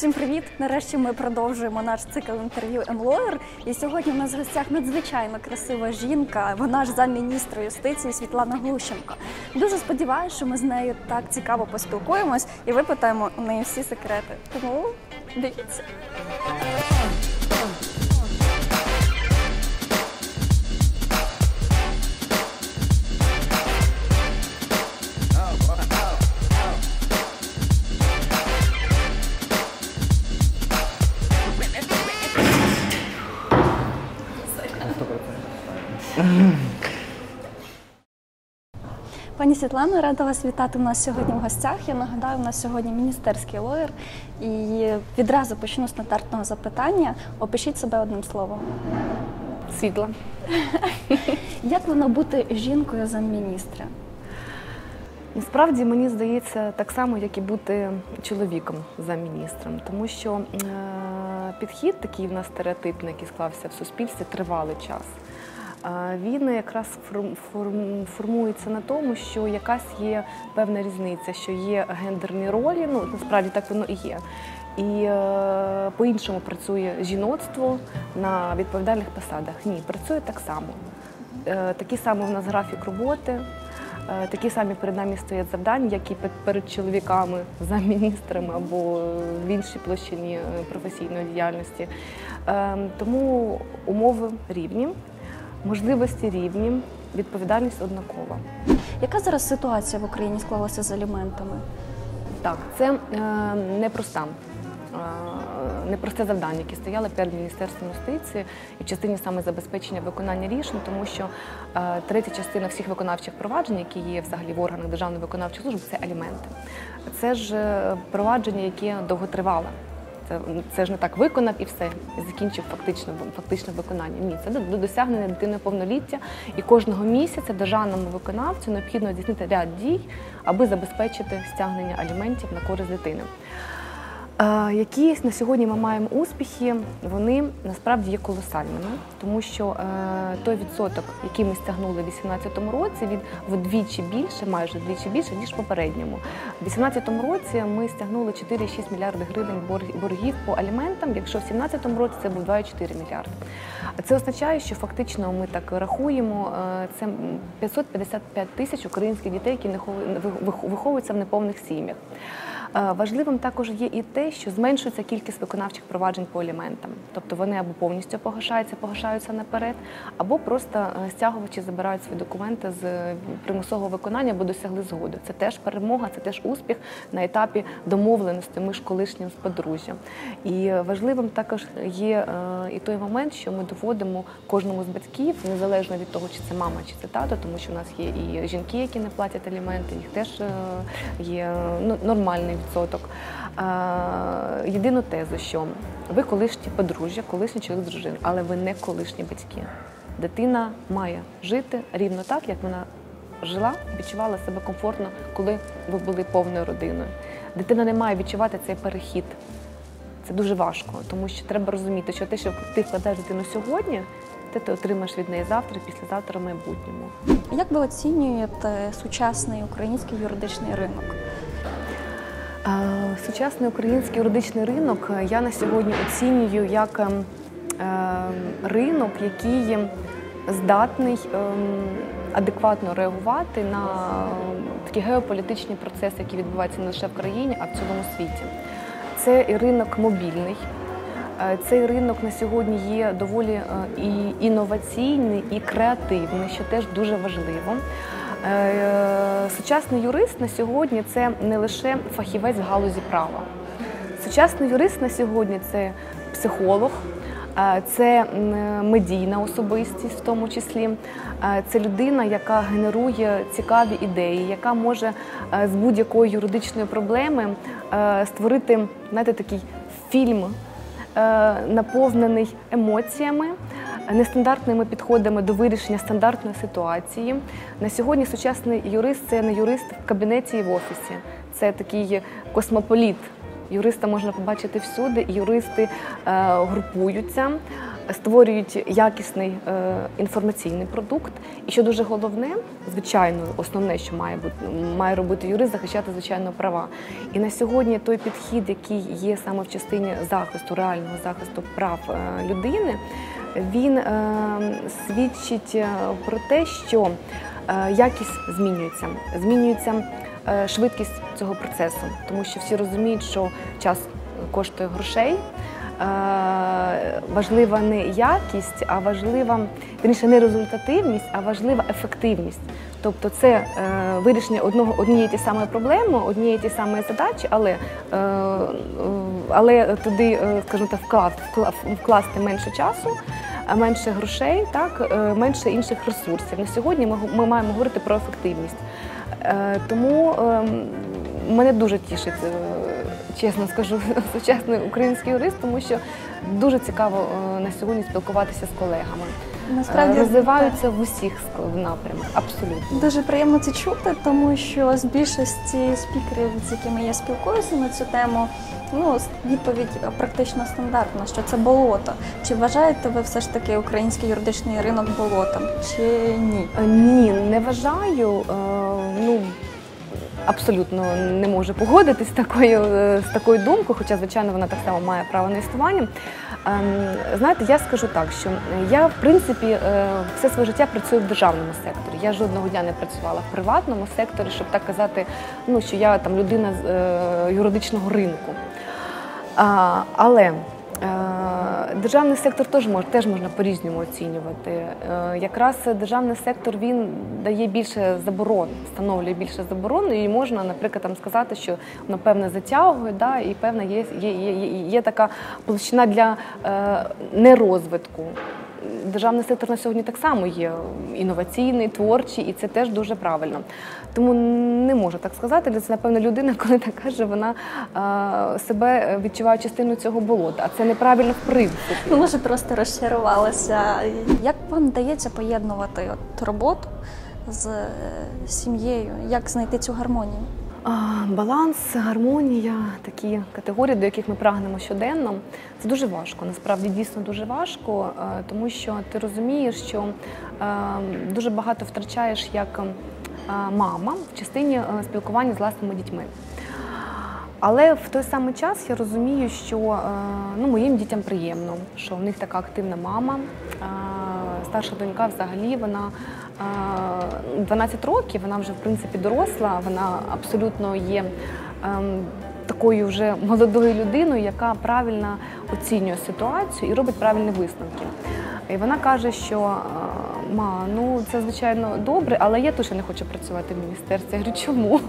Всім привіт! Нарешті ми продовжуємо наш цикл інтерв'ю МЛОєр. І сьогодні у нас в гостях надзвичайно красива жінка. Вона ж замміністра юстиції Світлана Глущенко. Дуже сподіваюся, що ми з нею так цікаво поспілкуємось і випитаємо у неї всі секрети. Тому дивіться. Пані Світлано, рада вас вітати у нас сьогодні в гостях. Я нагадаю, у нас сьогодні міністерський лоєр. І відразу почну з стандартного запитання. Опишіть себе одним словом. Світла. Як воно бути жінкою замміністра? Насправді мені здається так само, як і бути чоловіком за міністром, тому що е, підхід такий в нас стереотипний, який склався в суспільстві, тривалий час. Він якраз форм- форм- формується на тому, що якась є певна різниця, що є гендерні ролі, ну насправді так воно і є. І е, по-іншому працює жіноцтво на відповідальних посадах. Ні, працює так само. Е, такий самий в нас графік роботи. Е, Такі самі перед нами стоять завдання, як і перед чоловіками за міністрами або в іншій площині е, професійної діяльності. Е, Тому умови рівні, можливості рівні, відповідальність однакова. Яка зараз ситуація в Україні склалася з аліментами? Так, це е, непроста. е, Непросте завдання, яке стояло перед міністерством юстиції і в частині саме забезпечення виконання рішень, тому що е, третя частина всіх виконавчих проваджень, які є взагалі в органах державної виконавчої служби, це аліменти. Це ж е, провадження, яке довготривале. Це, це ж не так виконав і все, і закінчив фактично, фактично виконання. Ні, це до, до досягнення дитини повноліття. І кожного місяця державному виконавцю необхідно здійснити ряд дій, аби забезпечити стягнення аліментів на користь дитини. Які на сьогодні ми маємо успіхи, вони насправді є колосальними, тому що е, той відсоток, який ми стягнули у 2018 році, він вдвічі більше, майже вдвічі більше, ніж в попередньому. У 2018 році ми стягнули 4,6 мільярди гривень борг- боргів по аліментам, якщо в 2017 році це був 2,4 мільярди. Це означає, що фактично ми так рахуємо, е, це 555 тисяч українських дітей, які виховуються в неповних сім'ях. Е, Важливим також є і те, що зменшується кількість виконавчих проваджень по аліментам. Тобто вони або повністю погашаються, погашаються наперед, або просто е, стягувачі забирають свої документи з е, примусового виконання, бо досягли згоди. Це теж перемога, це теж успіх на етапі домовленості між колишнім з подружжям. І важливим також є і той момент, що ми доводимо кожному з батьків, незалежно від того, чи це мама, чи це тато, тому що у нас є і жінки, які не платять аліменти, їх теж є ну, нормальний відсоток. Е, Єдину тезу, що ви колишні подружжя, колишній чоловік з дружиною, але ви не колишні батьки. Дитина має жити рівно так, як вона жила, відчувала себе комфортно, коли ви були повною родиною. Дитина не має відчувати цей перехід. Це дуже важко, тому що треба розуміти, що те, що ти вкладаєш дитину сьогодні, те ти отримаєш від неї завтра, післязавтра в майбутньому. Як ви оцінюєте сучасний український юридичний ринок? Сучасний український юридичний ринок е, я на сьогодні оцінюю як ем, е, ринок, який здатний ем, адекватно реагувати на ем, такі геополітичні процеси, які відбуваються не лише в країні, а в цілому світі. Це і ринок мобільний. Е, Цей ринок на сьогодні є доволі е, і інноваційний, і креативний, що теж дуже важливо. Е, Сучасний юрист на сьогодні це не лише фахівець в галузі права. Сучасний юрист на сьогодні це психолог, е, це медійна особистість, в тому числі. Е, Це людина, яка генерує цікаві ідеї, яка може е, з будь-якої юридичної проблеми е, створити знаєте, такий фільм, е, наповнений емоціями, нестандартними підходами до вирішення стандартної ситуації. На сьогодні сучасний юрист це не юрист в кабінеті і в офісі, це такий космополіт. Юриста можна побачити всюди, юристи е, групуються, створюють якісний е, інформаційний продукт. І що дуже головне, звичайно, основне, що має бути має робити юрист, захищати звичайно права. І на сьогодні той підхід, який є саме в частині захисту, реального захисту прав е, людини, він е, свідчить е, про те, що е, якість змінюється, змінюється е, швидкість цього процесу, тому що всі розуміють, що час коштує грошей. Е, Важлива не якість, а важлива вірніше, не результативність, а важлива ефективність. Тобто це е, вирішення одного однієї ті самої проблеми, однієї ті самої задачі, але, е, е, але туди, е, скажімо так, вклад, вкла- вкласти менше часу, менше грошей, так, менше інших ресурсів. На сьогодні ми, ми маємо говорити про ефективність. Тому ем, мене дуже тішить, чесно скажу, сучасний український юрист, тому що дуже цікаво е, на сьогодні спілкуватися з колегами. Насправді Е, Розвиваються в усіх напрямках, абсолютно. Дуже приємно це чути, тому що з більшості спікерів, з якими я спілкуюся на цю тему, ну відповідь практично стандартна, що це болото. Чи вважаєте ви все ж таки український юридичний ринок болотом, чи ні? Е, Ні, не вважаю. Е, Ну абсолютно не можу погодитись з такою е, з такою думкою, хоча звичайно вона так само має право на існування. Ем, Знаєте, я скажу так, що я в принципі е, все своє життя працюю в державному секторі. Я жодного дня не працювала в приватному секторі, щоб так казати, ну що я там людина з е, юридичного ринку. Але державний сектор теж мож, теж можна по-різному оцінювати. Е, якраз державний сектор він дає більше заборон, встановлює більше заборон, і можна, наприклад, там сказати, що воно певне затягує, да, і певна є, є, є, є, є така площина для е, нерозвитку. Державний сектор на сьогодні так само є інноваційний, творчий, і це теж дуже правильно. Тому не можу так сказати, це напевно людина, коли так каже, вона е, себе відчуває частиною цього болота. А це неправильно в принципі. Ну, може, просто розчарувалася. Як вам вдається поєднувати от роботу з е, сім'єю? Як знайти цю гармонію? Баланс, гармонія, такі категорії, до яких ми прагнемо щоденно, це дуже важко. Насправді дійсно дуже важко, е, тому що ти розумієш, що е, дуже багато втрачаєш як е, мама в частині спілкування з власними дітьми. Але в той самий час я розумію, що е, ну, моїм дітям приємно, що в них така активна мама. Е, Старша донька взагалі вона е, 12 років, вона вже в принципі доросла, вона абсолютно є ем, такою вже молодою людиною, яка правильно оцінює ситуацію і робить правильні висновки. І вона каже, що е, ма, ну це звичайно добре, але я точно не хочу працювати в міністерстві. Я говорю, чому?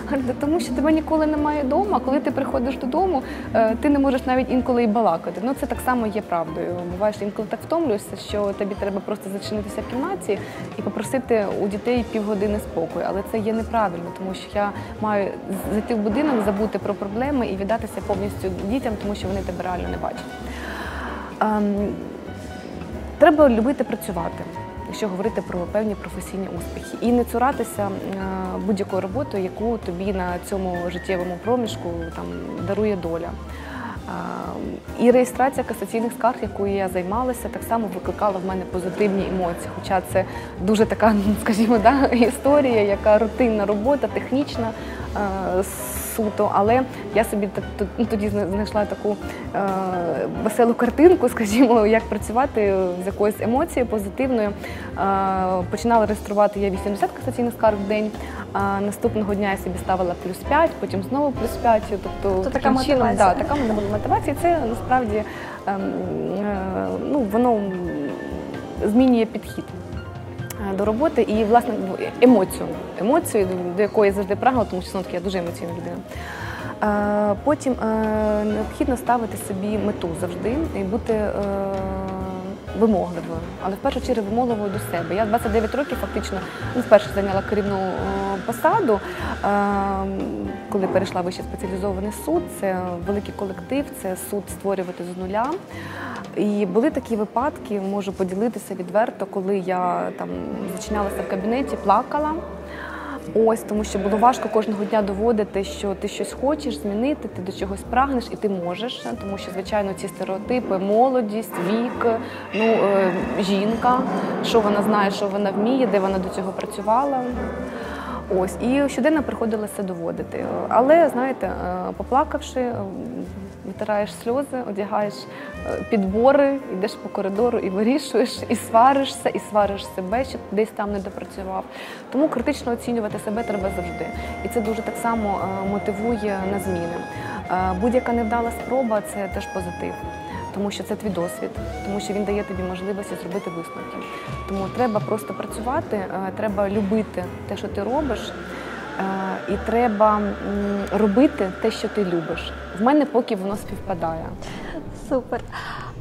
Тому що тебе ніколи немає вдома. Коли ти приходиш додому, е, ти не можеш навіть інколи і балакати. Ну це так само є правдою. Буваєш інколи так втомлюєшся, що тобі треба просто зачинитися в кімнаті і попросити у дітей півгодини спокою. Але це є неправильно, тому що я маю зайти в будинок, забути про проблеми і віддатися повністю дітям, тому що вони тебе реально не бачать. Ем, Треба любити працювати, якщо говорити про певні професійні успіхи, і не цуратися е, будь-якою роботою, яку тобі на цьому життєвому проміжку там дарує доля. Е, І реєстрація касаційних скарг, якою я займалася, так само викликала в мене позитивні емоції. Хоча це дуже така, ну, скажімо, да, історія, яка рутинна робота, технічна е, суто. Але я собі ну, тоді знайшла таку е, веселу картинку, скажімо, як працювати з якоюсь емоцією позитивною. Е, починала реєструвати я 80 касаційних скарг в день. А наступного дня я собі ставила плюс 5, потім знову плюс 5. Тобто, Тобто така таким чином, да, така мене була мотивація. Це насправді ем, е, ну, воно змінює підхід до роботи і власне емоцію, емоцію, до якої завжди прагнула, тому що все-таки я дуже емоційна людина. Е, Потім е, необхідно ставити собі мету завжди і бути е, вимогливою, але в першу чергу вимогливою до себе. Я в 29 років фактично ну, вперше зайняла керівну е, посаду, е, коли перейшла в вищий спеціалізований суд. Це великий колектив, це суд створювати з нуля. І були такі випадки, можу поділитися відверто, коли я там зачинялася в кабінеті, плакала. Ось тому, що було важко кожного дня доводити, що ти щось хочеш змінити, ти до чогось прагнеш і ти можеш. Тому що, звичайно, ці стереотипи, молодість, вік, ну е, жінка, що вона знає, що вона вміє, де вона до цього працювала. Ось і щоденно приходилося доводити. Але знаєте, е, поплакавши, е, витираєш сльози, одягаєш е, підбори, йдеш по коридору і вирішуєш, і сваришся, і свариш себе, що десь там не допрацював. Тому критично оцінювати себе треба завжди. І це дуже так само е, мотивує на зміни. Е, Будь-яка невдала спроба це теж позитив. Тому що це твій досвід, тому що він дає тобі можливості зробити висновки. Тому треба просто працювати, треба любити те, що ти робиш, і треба робити те, що ти любиш. В мене поки воно співпадає. Супер.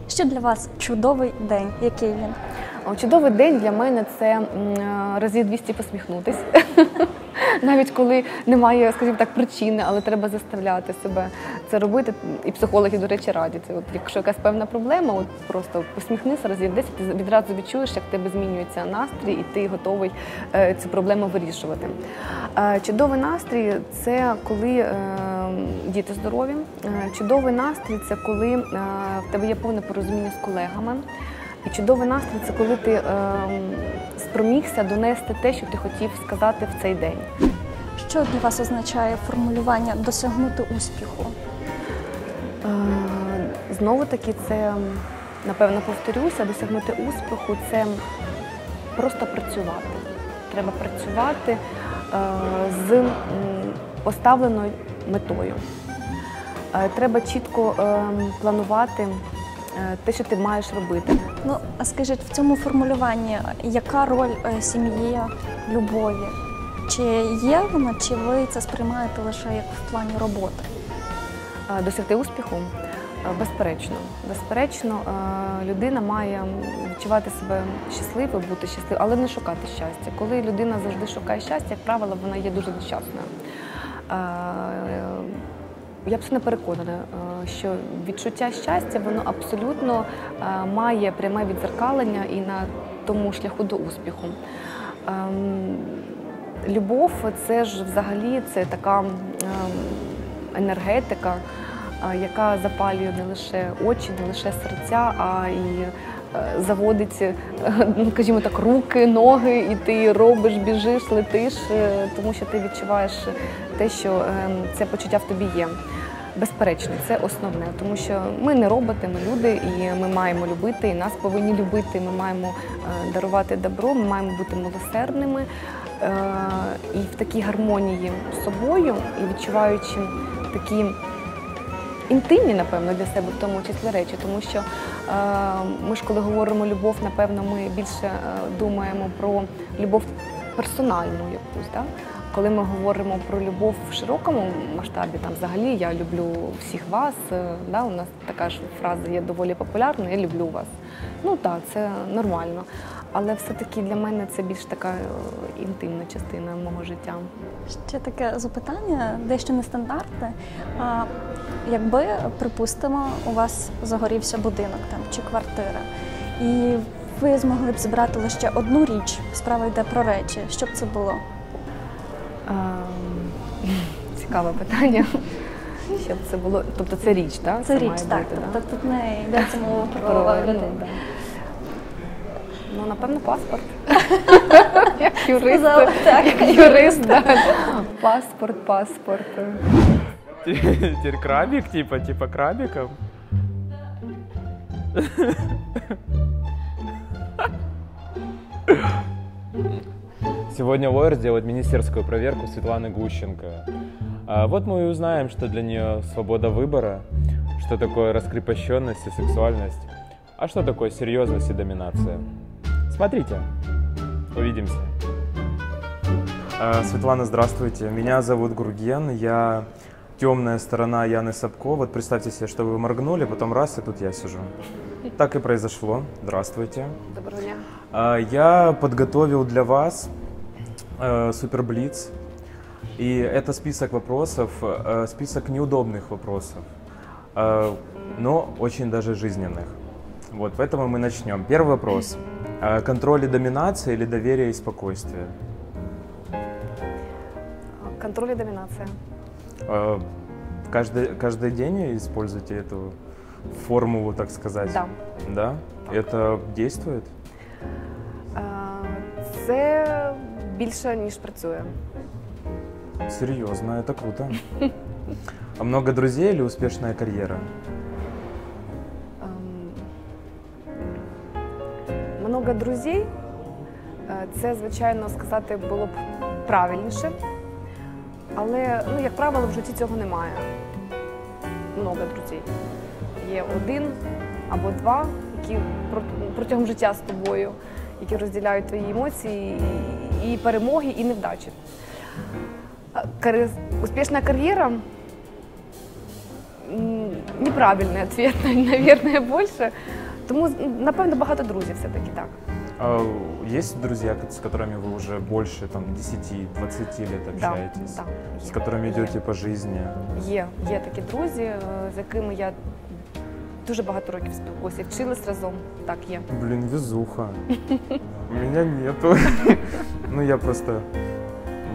Що для вас чудовий день? Який він? Чудовий день для мене це разів 200 посміхнутись. Навіть коли немає, скажімо так, причини, але треба заставляти себе це робити. І психологи, до речі, радять. От якщо якась певна проблема, от просто посміхнися 10, ти відразу відчуєш, як в тебе змінюється настрій, і ти готовий е, цю проблему вирішувати. Е, Чудовий настрій це коли е, діти здорові. Чудовий настрій це коли в тебе є повне порозуміння з колегами. І чудовий настрій це коли ти е, спромігся донести те, що ти хотів сказати в цей день. Що для вас означає формулювання досягнути успіху? Е, знову таки, це напевно повторюся, досягнути успіху це просто працювати. Треба працювати е, з поставленою метою. Е, Треба чітко планувати те, що ти маєш робити. Ну, а скажіть, в цьому формулюванні яка роль сім'ї, любові? Чи є вона, чи ви це сприймаєте лише як в плані роботи? Досягти успіху? Безперечно. Безперечно, людина має відчувати себе щасливою, бути щасливою, але не шукати щастя. Коли людина завжди шукає щастя, як правило, вона є дуже нещасною. Я абсолютно переконана, е, що відчуття щастя воно абсолютно має пряме відзеркалення і на тому шляху до успіху. Любов це ж взагалі це така енергетика, яка запалює не лише очі, не лише серця, а і е, заводить, е, ну скажімо так, руки, ноги, і ти робиш, біжиш, летиш, е, тому що ти відчуваєш те, що це почуття в тобі є. Безперечно, це основне, тому що ми не роботи, ми люди, і ми маємо любити, і нас повинні любити. Ми маємо дарувати добро, ми маємо бути милосердними і в такій гармонії з собою, і відчуваючи такі інтимні, напевно, для себе в тому числі речі, тому що е, ми ж, коли говоримо любов, напевно, ми більше е, думаємо про любов персональну якусь. Да? Коли ми говоримо про любов в широкому масштабі, там взагалі я люблю всіх вас. е, Да? У нас така ж фраза є доволі популярна, я люблю вас. Ну так, це нормально. Але все-таки для мене це більш така е, інтимна частина мого життя. Ще таке запитання, дещо нестандартне. А, якби, припустимо, у вас загорівся будинок там чи квартира, і ви змогли б зібрати лише одну річ, справа йде про речі. Що б це було? Ем, Цікаве питання. Щоб це було, тобто це річ, так? Це, річ, має так. бути, да? Тобто тут не йдеться мова про Про, людину. Ну, напевно, паспорт. Як юрист. Так. Як юрист, да. Паспорт, паспорт. Теперь крабик, типа, типа крабиков. Сегодня лоер сделает министерскую проверку Светланы Гущенко. А вот мы и узнаем, что для нее свобода выбора, что такое раскрепощенность и сексуальность, а что такое серьезность и доминация. Смотрите, увидимся. А, Светлана, здравствуйте. Меня зовут Гурген. Я темная сторона Яны Сапко. Вот представьте себе, что вы моргнули, потом раз, и тут я сижу. Так и произошло. Здравствуйте. Доброго дня. А, Я подготовил для вас э, Супер Блиц. И это список вопросов, э, список неудобных вопросов, э, но очень даже жизненных. Вот, поэтому мы начнем. Первый вопрос. Э, Контроль и доминация или доверие и спокойствие? Контроль і домінація. А, Каждый, каждый день используете эту формулу, так сказать? Да. Да? Это действует? Е, Це більше, ніж працює. Серьезно, это круто. А много друзей или успешная карьера? Много друзей. Е, Це, звичайно, сказати було б правильніше. Але, ну, як правило, в житті цього немає. Много друзей. Є один або два, які протягом життя з тобою, які розділяють твої емоції, і, перемоги, і невдачі. Успішна кар'єра Неправильний ответ, наверное, більше. Тому, напевно, багато друзів все-таки так. А есть друзья, с которыми вы уже больше там, 10-20 лет общаетесь? Да, С є. которыми Є. идете по жизни? Є, є такі друзі, е, з якими я дуже багато років спілкуюся. Вчились разом. Так, є. Блин, везуха. У меня нету. Ну, я просто...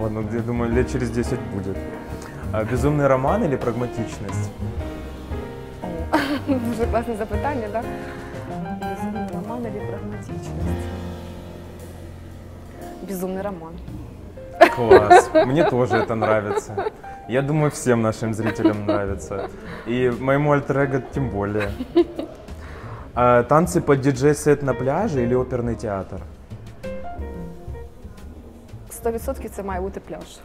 Ладно, я думаю, лет через 10 будет. А безумный роман или прагматичность? О, Дуже класне запитання, так? Безумний роман або прагматичність? Безумний роман. Класс. Мне тоже это нравится. Я думаю, всем нашим зрителям нравится. И моему альтер тем более. А танцы под диджей-сет на пляже или оперный театр? 100% це має бути пляж.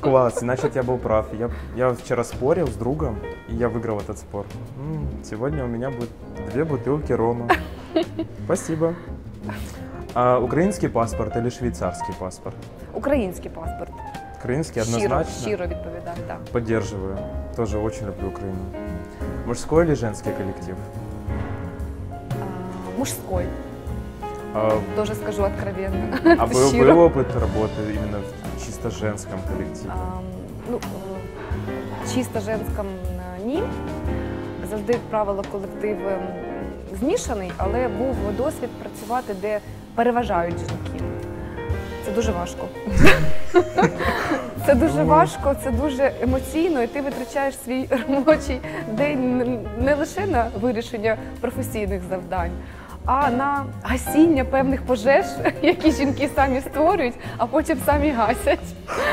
Класс, значит я был прав. Я, я вчера спорил с другом, и я выиграл этот спор. М, сегодня у меня будет две бутылки рома. Спасибо. А, украинский паспорт или швейцарский паспорт? Український паспорт. Украинский Щиро, однозначно. щиро відповідаю, так. Поддерживаю. Тоже очень люблю Украину. Мужской или женский коллектив? А, Мужской, А, тоже скажу откровенно. а был, Щиро. был опыт работы именно в чисто женском коллективе? А, ну, е, чисто женському е, ні. Завжди, як правило, колектив ем, змішаний, але був досвід працювати, де переважають жінки. Це дуже важко. Це дуже важко, це дуже емоційно, і ти витрачаєш свій робочий день н- не лише на вирішення професійних завдань, а на гасіння певних пожеж, які жінки самі створюють, а потім самі гасять.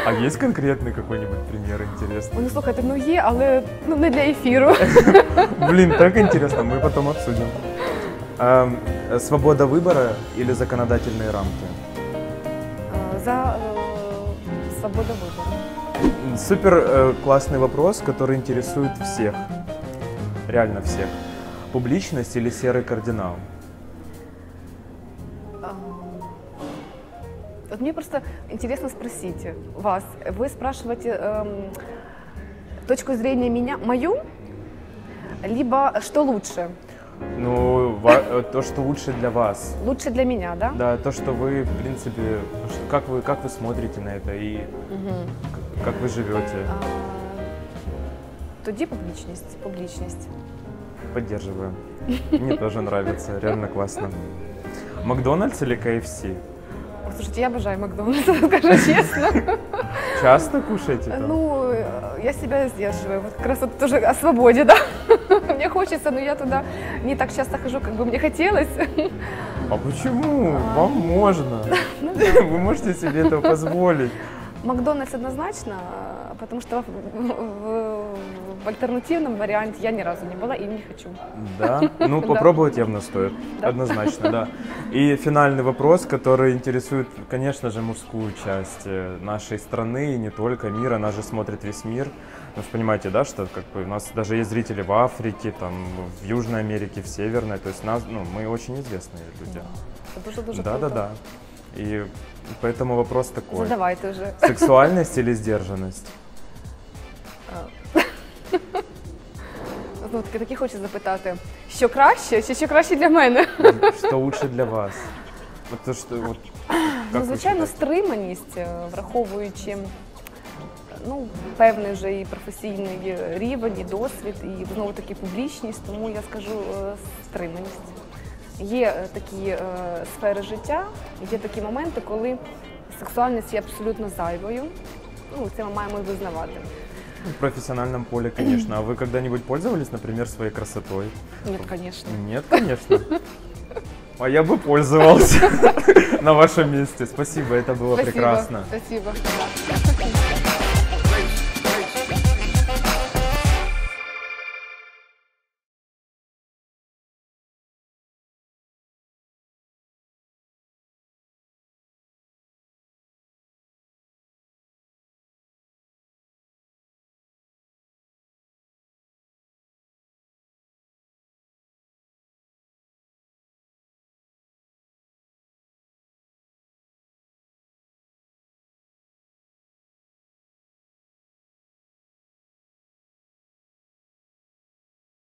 А есть конкретный какой-нибудь пример интересный? Ну слухайте, ну є, але ну не для ефіру. Блин, так интересно, мы потом обсудим. А, э, свобода выбора или законодательные рамки? Е, За е, свободу вибору. Супер э, классный вопрос, который интересует всех. Реально всех. Публичность или серый кардинал? Вот мне просто интересно спросить вас. Вы спрашиваете эм, точку зрения меня, мою, либо что лучше? Ну, ва- э, то, что лучше для вас. Лучше для меня, да? Да, то, что вы, в принципе, ш- как вы, как вы смотрите на это и Мгм. к- как вы живете. А, тоді публічність, публічність. Поддерживаю. Мне тоже нравится, реально классно. Макдональдс или КФС? Слушайте, я обожаю Макдональдс, скажу честно. Часто кушаете там? Ну, я себя сдерживаю. Вот как раз вот тоже о свободе, да. Мне хочется, но я туда не так часто хожу, как бы мне хотелось. А почему? Вам можно. Вы можете себе это позволить. Макдональдс однозначно, потому что в, в- в альтернативном варианте я ни разу не была и не хочу. Да? Ну, попробовать явно стоит. Однозначно, да. И финальный вопрос, который интересует, конечно же, мужскую часть э, нашей страны и не только мира. Нас же смотрит весь мир. Вы же понимаете, да, что как бы у нас даже есть зрители в Африке, там, в Южной Америке, в Северной. То есть нас, ну, мы очень известные люди. Да, да, да. И поэтому вопрос такой. Задавайте вже. Сексуальность или сдержанность? Знову таки такі хочу запитати, що краще, чи що краще для мене? Что лучше для вас? Вот то, что вот, как Ну, вы звичайно, считаете? стриманість, е, враховуючи ну, певний вже і професійний рівень, і досвід, і знову таки публічність, тому я скажу е, стриманість. Є е, такі е, сфери життя, є такі моменти, коли сексуальність є абсолютно зайвою. Ну, це ми маємо визнавати. В профессиональном поле, конечно. А вы когда-нибудь пользовались, например, своей красотой? Ні, звісно. Нет, конечно. А я бы пользовался на вашем месте. Спасибо, это было прекрасно. Спасибо.